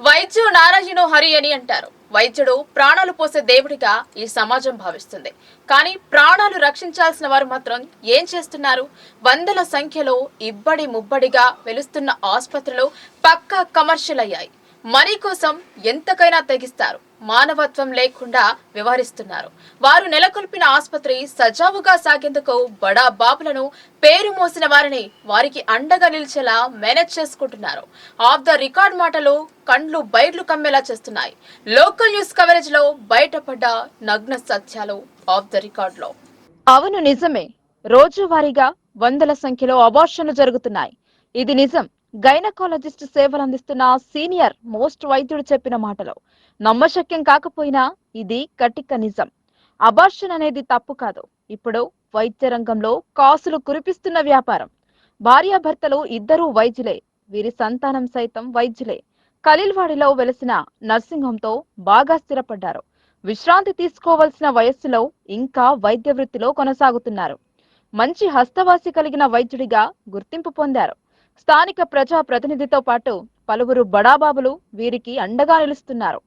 వైద్యు నారాయణు హరి అని అంటారు. వైద్యుడు ప్రాణాలు పోసే దేవుడిగా ఈ సమాజం భావిస్తుంది. కానీ ప్రాణాలు రక్షించాల్సిన వారు మాత్రం ఏం చేస్తున్నారు? వందల సంఖ్యలో ఇబ్బడి ముబ్బడిగా వెలుస్తున్న ఆసుపత్రులు పక్కా కమర్షియల్ అయ్యాయి. మనీ కోసం ఎంతకైనా తెగిస్తారు. మానవత్వం లేకుండా వ్యవహరిస్తున్నారు. వారు నెలకొల్పిన ఆసుపత్రి సజావుగా సాగేందుకు బడా బాబులను పేరు మోసిన వారిని వారికి అండగా నిలిచేలా మేనేజ్ చేసుకుంటున్నారు. ఆఫ్ ద రికార్డ్ మాటలు కండ్లు బయర్లు కమ్మేలా చేస్తున్నాయి. లోకల్ న్యూస్ కవరేజ్లో బయటపడ్డ నగ్న సత్యాలు ఆఫ్ ద రికార్డ్లో అవును నిజమే. రోజువారీగా వందల సంఖ్యలో అబార్షన్లు జరుగుతున్నాయి. ఇది నిజం. గైనకాలజిస్ట్ సేవలు అందిస్తున్న సీనియర్ మోస్ట్ వైద్యుడు చెప్పిన మాటలు. నమ్మశక్యం కాకపోయినా ఇది కటిక నిజం. అబార్షన్ అనేది తప్పు కాదు. ఇప్పుడు వైద్య రంగంలో కాసులు కురిపిస్తున్న వ్యాపారం. భార్యాభర్తలు ఇద్దరూ వైద్యులే. వీరి సంతానం సైతం వైద్యులే. ఖలీల్వాడిలో వెలిసిన నర్సింగ్ బాగా స్థిరపడ్డారు. విశ్రాంతి తీసుకోవాల్సిన వయస్సులో ఇంకా వైద్య వృత్తిలో కొనసాగుతున్నారు. మంచి హస్తవాసి కలిగిన వైద్యుడిగా గుర్తింపు పొందారు. స్థానిక ప్రజా ప్రతినిధితో పాటు పలువురు బడాబాబులు వీరికి అండగా నిలుస్తున్నారు.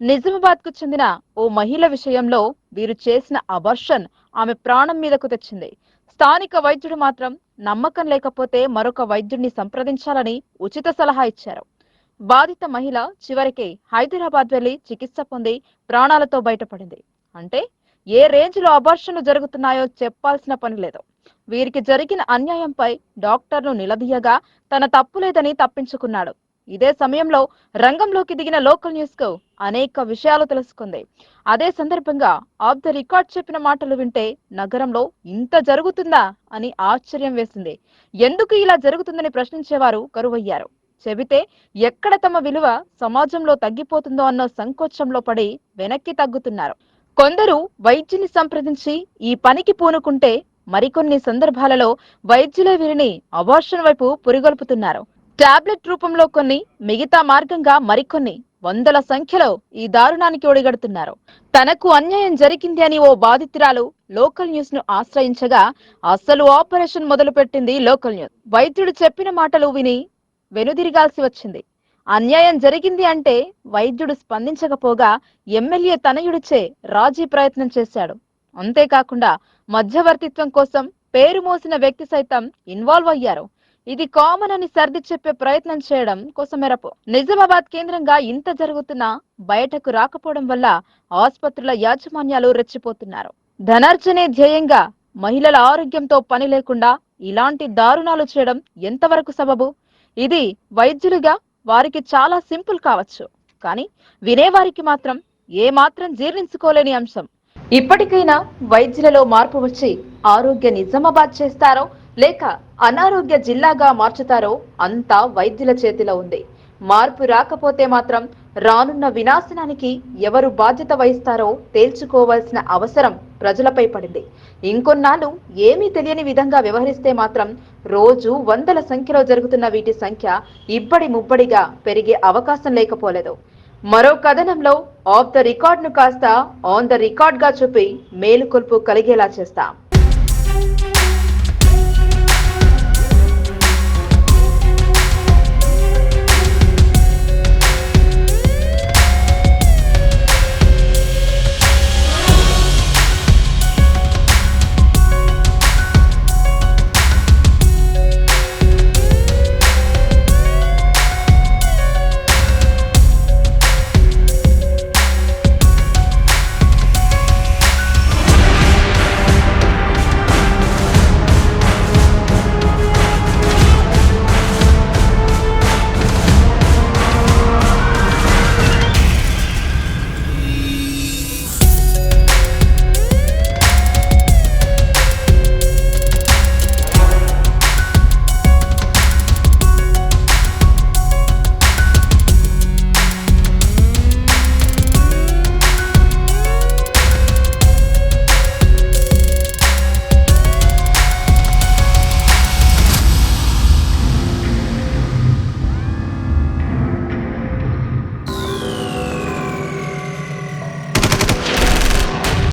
నిజామాబాద్కు చెందిన ఓ మహిళ విషయంలో వీరు చేసిన అబర్షన్ ఆమె ప్రాణం మీదకు తెచ్చింది. స్థానిక వైద్యుడు మాత్రం నమ్మకం లేకపోతే మరొక వైద్యుడిని సంప్రదించాలని ఉచిత సలహా ఇచ్చారు. బాధిత మహిళ చివరికి హైదరాబాద్ వెళ్ళి చికిత్స పొంది ప్రాణాలతో బయటపడింది. అంటే ఏ రేంజ్లో అబర్షన్లు జరుగుతున్నాయో చెప్పాల్సిన పని లేదు. వీరికి జరిగిన అన్యాయంపై డాక్టర్ను నిలదీయగా తన తప్పులేదని తప్పించుకున్నాడు. ఇదే సమయంలో రంగంలోకి దిగిన లోకల్ న్యూస్కు అనేక విషయాలు తెలుసుకుంది. అదే సందర్భంగా ఆఫ్ ద రికార్డ్ చెప్పిన మాటలు వింటే నగరంలో ఇంత జరుగుతుందా అని ఆశ్చర్యం వేసింది. ఎందుకు ఇలా జరుగుతుందని ప్రశ్నించేవారు కరువయ్యారు. చెబితే ఎక్కడ తమ విలువ సమాజంలో తగ్గిపోతుందో అన్న సంకోచంలో పడి వెనక్కి తగ్గుతున్నారు. కొందరు వైద్యుని సంప్రదించి ఈ పనికి పూనుకుంటే మరికొన్ని సందర్భాలలో వైద్యులే వీరిని అబార్షన్ వైపు పురిగొల్పుతున్నారు. టాబ్లెట్ రూపంలో కొన్ని మిగతా మార్గంగా మరికొన్ని వందల సంఖ్యలో ఈ దారుణానికి ఒడిగడుతున్నారు. తనకు అన్యాయం జరిగింది అని ఓ బాధితురాలు లోకల్ న్యూస్ను ఆశ్రయించగా అసలు ఆపరేషన్ మొదలుపెట్టింది లోకల్ న్యూస్. వైద్యుడు చెప్పిన మాటలు విని వెనుదిరిగాల్సి వచ్చింది. అన్యాయం జరిగింది అంటే వైద్యుడు స్పందించకపోగా ఎమ్మెల్యే తనయుడిచే రాజీ ప్రయత్నం చేశాడు. అంతేకాకుండా మధ్యవర్తిత్వం కోసం పేరు మోసిన వ్యక్తి సైతం ఇన్వాల్వ్ అయ్యారు. ఇది కామన్ అని సర్ది చెప్పే ప్రయత్నం చేయడం కోసం మేరపు నిజామాబాద్ కేంద్రంగా ఇంత జరుగుతున్నా బయటకు రాకపోవడం వల్ల ఆసుపత్రుల యాజమాన్యాలు రెచ్చిపోతున్నారు. ధనార్జనే ధ్యేయంగా మహిళల ఆరోగ్యంతో పని లేకుండా ఇలాంటి దారుణాలు చేయడం ఎంతవరకు సబబు? ఇది వైద్యులుగా వారికి చాలా సింపుల్ కావచ్చు. కానీ వినేవారికి మాత్రం ఏ మాత్రం జీర్ణించుకోలేని అంశం. ఇప్పటికైనా వైద్యులలో మార్పు వచ్చి ఆరోగ్య నిజామాబాద్ చేస్తారో లేక అనారోగ్య జిల్లాగా మార్చుతారో అంతా వైద్యుల చేతిలో ఉంది. మార్పు రాకపోతే మాత్రం రానున్న వినాశనానికి ఎవరు బాధ్యత వహిస్తారో తేల్చుకోవాల్సిన అవసరం ప్రజలపై పడింది. ఇంకొన్నాళ్ళు ఏమీ తెలియని విధంగా వ్యవహరిస్తే మాత్రం రోజు వందల సంఖ్యలో జరుగుతున్న వీటి సంఖ్య ఇబ్బడి ముబ్బడిగా పెరిగే అవకాశం లేకపోలేదు. మరో కథనంలో ఆఫ్ ద రికార్డ్ను కాస్త ఆన్ ద రికార్డ్గా చూపి మేలుకొల్పు కలిగేలా చేస్తాం.